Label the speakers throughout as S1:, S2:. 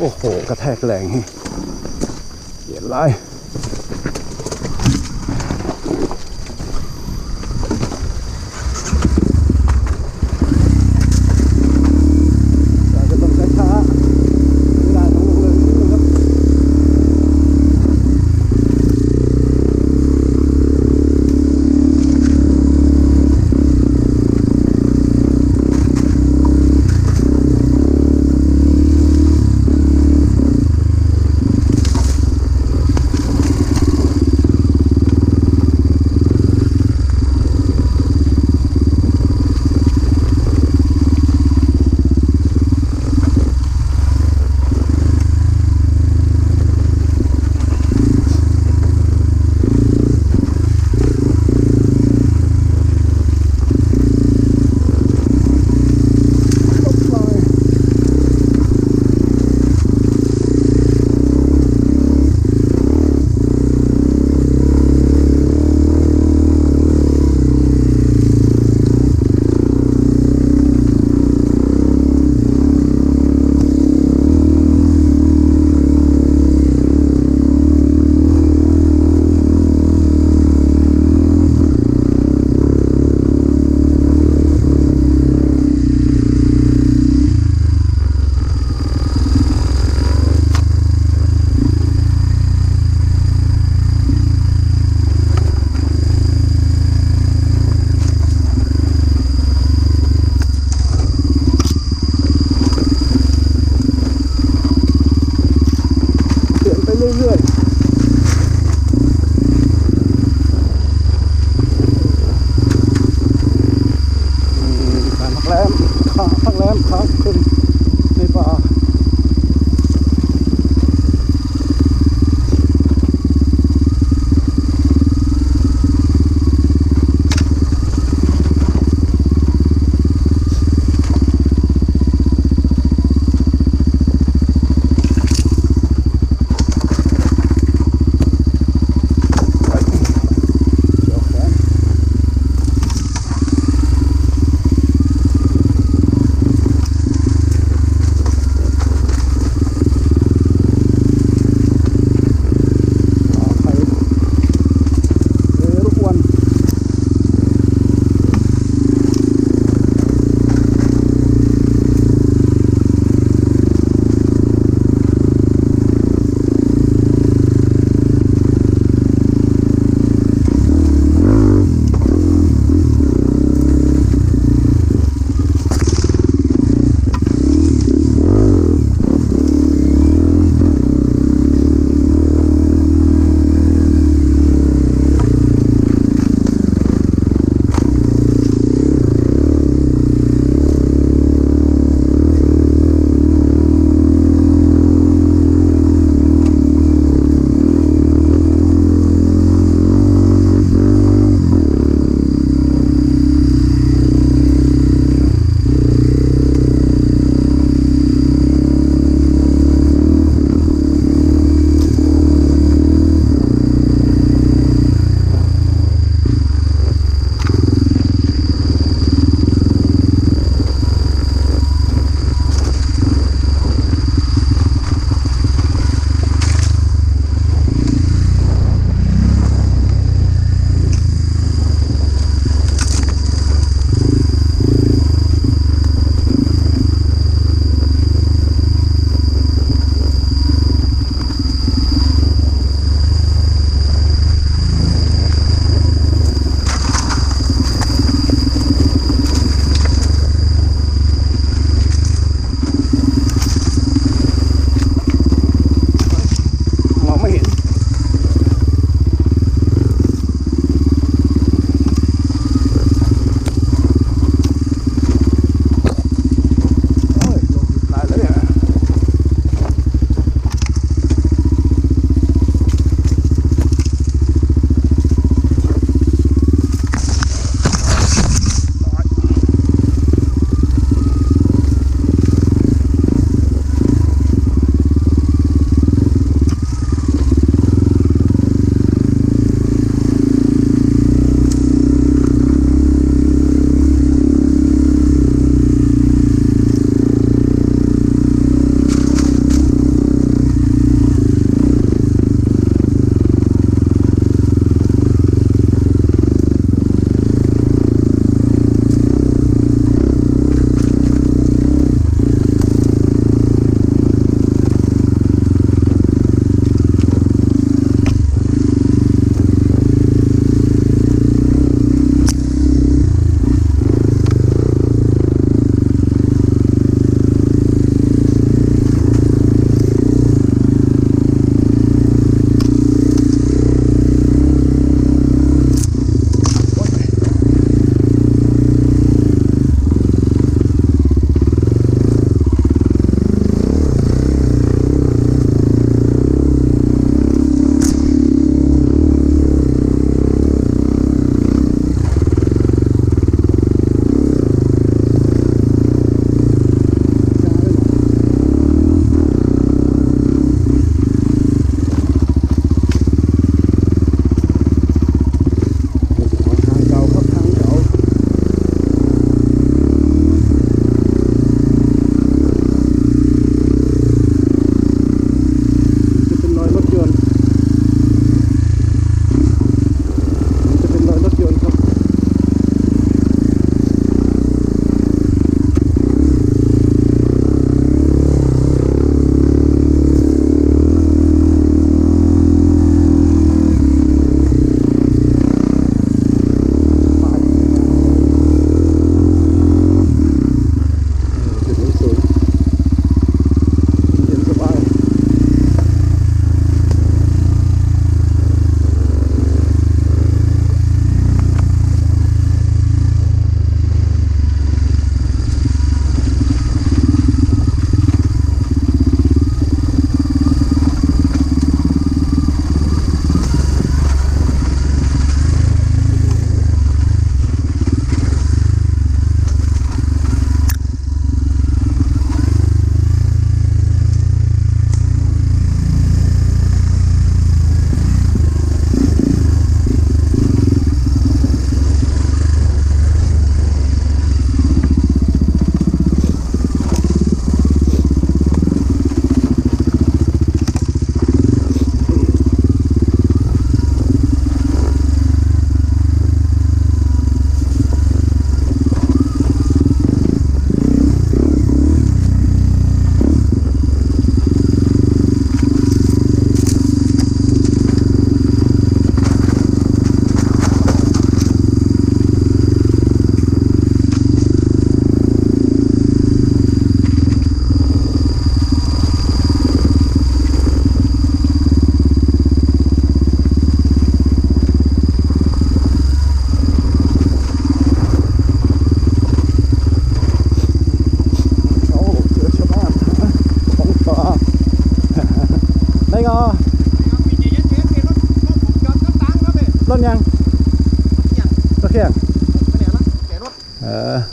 S1: โอ้โห กระแทกแรงนี่เสีย
S2: ร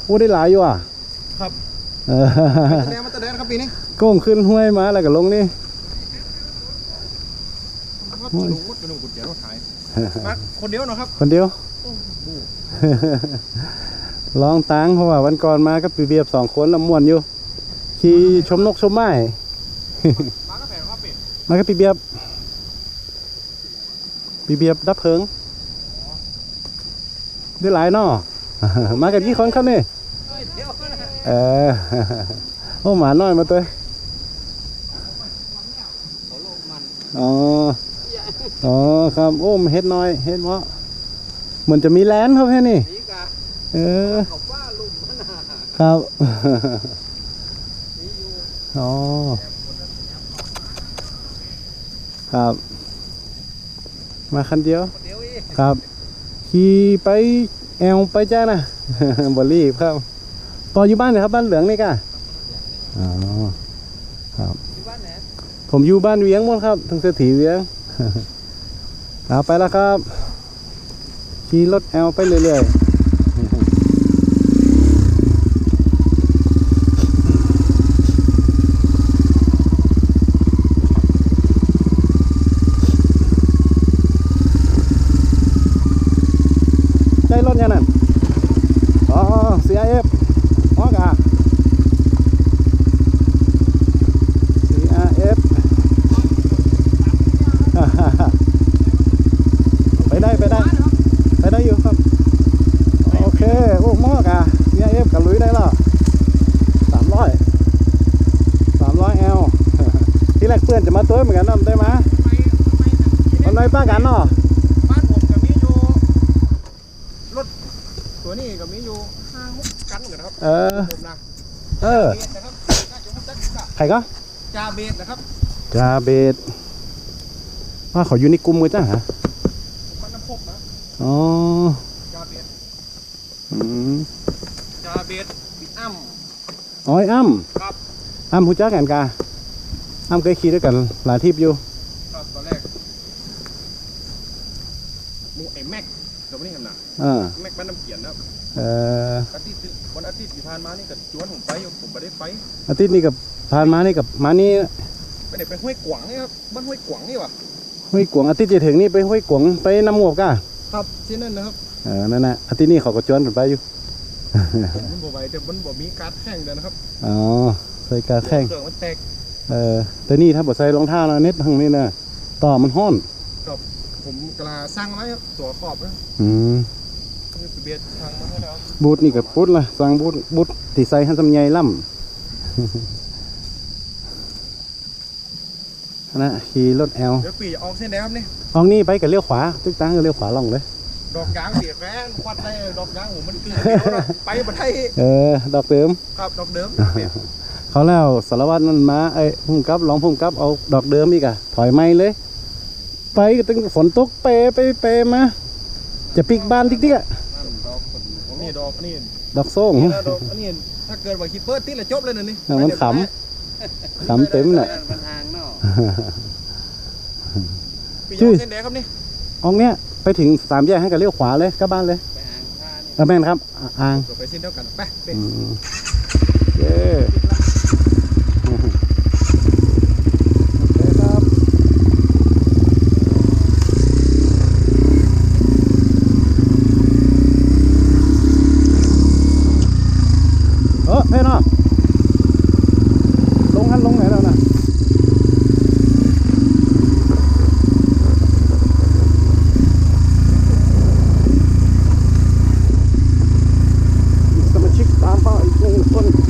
S1: ออพูดได้หลายอยู่อะ
S2: ครับ
S1: เออ
S2: แสดงมาแสดงครับปีนี้
S1: โก้งขึ้นห้วยมาแล้วก็ลงนี่
S2: ก็จะรู้ว่าเป็นกุญแจรถหายมาคนเดียวเนาะครับ
S1: คนเดียว
S2: โอ้โห
S1: ลองตังเพราะว่าวันก่อนมาก็ปีเบียบสองคนแล้วม่วนอยู่ขี่ชมนกชมไม้
S2: มากาแฟครับเป็ด
S1: มาก็ปีเบียบปีเบียบดับเพลิงได้หลายเนาะมากันกี่คนครับนี่
S2: เดี๋ยวนะ
S1: เออโอ้หมาน้อยมาตัว
S2: เขาโอ๋
S1: อ อ๋อครับ โอ้มเฮ็ดน้อย เฮ็ดเมาะเหมือนจะมีแลนด์ครับแค่นี่
S2: นี่กะ
S1: เออครับ
S2: อ๋
S1: อ ครับ มาคันเดียว
S2: ค
S1: รับ ขี่ไปแอลไปจ้านะบรีบครับ ปออยู่บ้านไหนครับบ้านเหลืองนี่กะอ๋อครับผมอยู่บ้านเวียงหมดครับทางเศรษฐีเวียงเอาไปแล้วครับขี่รถแอลไปเรื่อยๆใจรถยังนั่นอ๋อ CIF อ๋อกะ CRF ไปได้ไปได้ ไปได้อยู่ครับ โอเค โอ้มอกอะเนี่ยเอฟกับลุยได้แล้วสามร้อยสามร้อยแอล ที่แรกเพื่อนจะมาตัวเหมือนกันนะได้ไหม
S2: ไปไปแบบ
S1: วันไหนป้ากันเนาะ
S2: บ้านผมกับมีอยู่รถตัวนี้กับมีอยู่ห้าหกกันเหมือนกันครับ
S1: เออ
S2: ผมนะ
S1: เออ
S2: เบสนะครับน่าจะมุดจักกะ
S1: ใครก็
S2: จาเบสนะครับ
S1: จาเบดว่าเขาอยู่ในกลุ่มมือจ้าฮะ
S2: ผมมันน้ำพกนะ
S1: อ๋อ
S2: จาเบส
S1: อืม
S2: จาเบสบิดอ้ำ
S1: อ๋อไอ้อ้ำ
S2: ครับ
S1: อ้ำผู้จ้ากันกาอ้ำเคยขี่ด้วยกันหลายทริปอยู่
S2: ครับตอนแรกหมูไอ้แม็กเดี๋ยววันนี้กันนะ
S1: เออ
S2: แม็กบ้านน้ำเขียนนะครับ
S1: เออ
S2: อาทิตย์ที่วัน อาทิตย์ที่ผ่านมานี่ก็ชวนผมไปอยู่ผมไม่ได้ไป
S1: อาทิตย์นี้กับผ่านมานี่กับมานี่
S2: ไม่ได้ไปห้วยกวางนี่ครับบ้านห้วยกวางนี่วะ
S1: ห้วยกวงอาทิตย์จะถึงนี่ไปห้วยกวงไปน้ำหมวกก้า
S2: ครับที่นั่นนะครับ
S1: เออนั่นน่ะอาทิตย์นี้เขาก็ชวนผมไปอยู่
S2: มันบ่ไหวแต่มันบ่มีการดแข่งเดียวนะครับ
S1: อ๋อใส่กาแข่ง
S2: เครื่องมันแตก
S1: เออแต่นี่ถ้าบ่ใส่รองเท้านะเน็ตทางนี้นะต่อมันห้อน
S2: ผมกำลังสร้างไว้ครับตัวขอบนะ
S1: อืม
S2: คือ เบียดทางมาให้แล้ว
S1: บูทนี่กับบูทละสั่งบูทบูทที่ใส่ให้สำใหญ่ล่ำนะขี่รถแอล
S2: เดี๋ยวปีจะออกเส้นแดงครับนี่
S1: ออกนี่ไปกับเลี้ยวขวาตึกตังก็เลี้ยวขวาล่องเลย
S2: ดอกยางเสียแฟนควัดได้ดอกยางผมมันคือไปบ่ได้
S1: เออดอกเติม
S2: ครับดอกเดิมเนี่ย
S1: เขาแล้วสารวัตรนั่นมาไอ้พุ่มกับรองพุ่มกับเอาดอกเดิมอีกอะถอยไม่เลย ไปก็ตึงฝนตกเปไปเปมาจะปิกบ้านติ๊กๆอะ
S2: ดอกนี่ ดอกนี่
S1: ดอกส้ง
S2: นี่ดอกอันนี้ถ้าเกิดว่าคิดเพิ่ติดแล้วจบเลยนะนี่
S1: เออมันขำขำเต็มน่ะ
S2: มันห่างเนาะปี
S1: ชื่
S2: อ
S1: อ
S2: อกเส้นแดงครับนี่
S1: ออกเนี้ยไปถึงสามแยกให้กับเลี้ยวขวาเลยกลับบ้านเลย
S2: ไปห่างท่านี่
S1: เออแม่นครับอ่าอ่าง
S2: เราไปเส้นเดียวกันไปเด็ก
S1: อืมเย้ 嗯